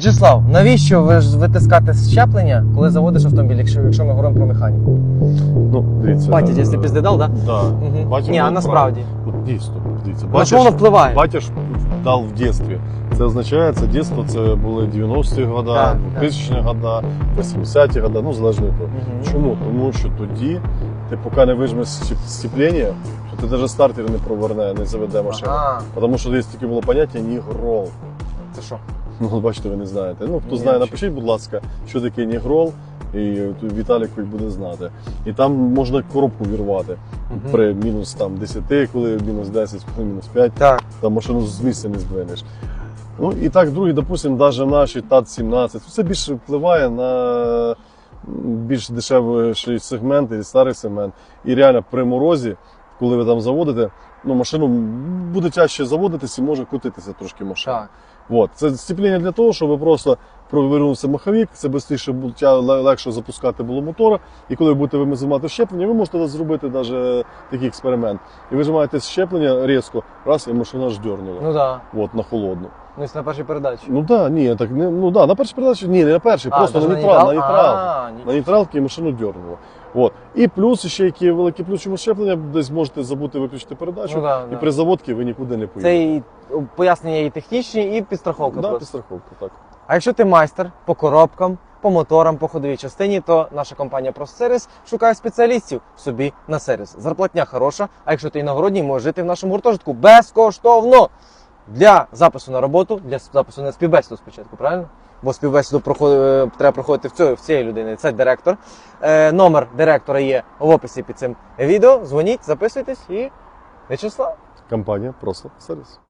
Вячеслав, навіщо ви ж витискати щеплення, коли заводиш автомобіль, якщо, якщо ми говоримо про механіку? Ну, дивіться. Батя, якщо пізди дав, так? Да. Угу. Батя Ні, а насправді. От дійсно, дивіться. На що воно впливає? Батя ж дав в дитинстві. Це означає, це дитинство, це були 90-ті года, Так, 2000-ті года, 80-ті года, ну залежно від того. Мгм. Чому? Тому що тоді ти поки не вижмеш сцеплення, то ти навіть стартер не проверне, не заведе машину. Ага. Тому що десь тільки було поняття нігрол. Це що? Ну, бачите, ви не знаєте. Ну, хто Ні, знає, напишіть, будь ласка, що таке нігрол, і Віталік хоч буде знати. І там можна коробку вірвати Мгм. при мінус там 10, коли мінус 10, коли мінус 5, Так. там машину з місця не здвинеш. Ну і так, другі, допустимо, навіть наші ТАТ-17, це більше впливає на більш дешевший сегмент і старий сегмент. І реально при морозі, коли ви там заводите, ну, машину буде тяжче заводитись і може крутитися трошки машина. Так. От. Це сцепління для того, щоб просто провернувся маховик, це швидше було легше запускати було мотора. І коли ви будете вимазувати щеплення, ви можете зробити навіть такий експеримент. І вижимаєте щеплення різко, раз, і машина ж дьорнула. Ну так. От, на холодну. Ну, це на першій передачі. Ну так, да, ні, так не ну да, на першій передачі, ні, не на першій, А, просто на нейтрал, на нейтрал? А. На нейтралки і машину дьорнуло. От. І плюс ще який великий плюс чому щеплення, десь можете забути виключити передачу, Ну, да, і да. при заводці ви нікуди не Це поїдете. і пояснення і технічні, і підстраховка. Да, просто. підстраховка, так. А якщо ти майстер по коробкам, по моторам, по ходовій частині, то наша компанія ProService шукає спеціалістів собі на сервіс. Зарплатня хороша, а якщо ти іногородній, можеш жити в нашому гуртожитку безкоштовно для запису на роботу, для запису на співбесіду спочатку, правильно? Бо співбесіду проходить, треба проходити в цього, в цієї людини. Це директор. Е, номер директора є в описі під цим відео. Дзвоніть, записуйтесь і Вячеслав. Компанія просто сервіс.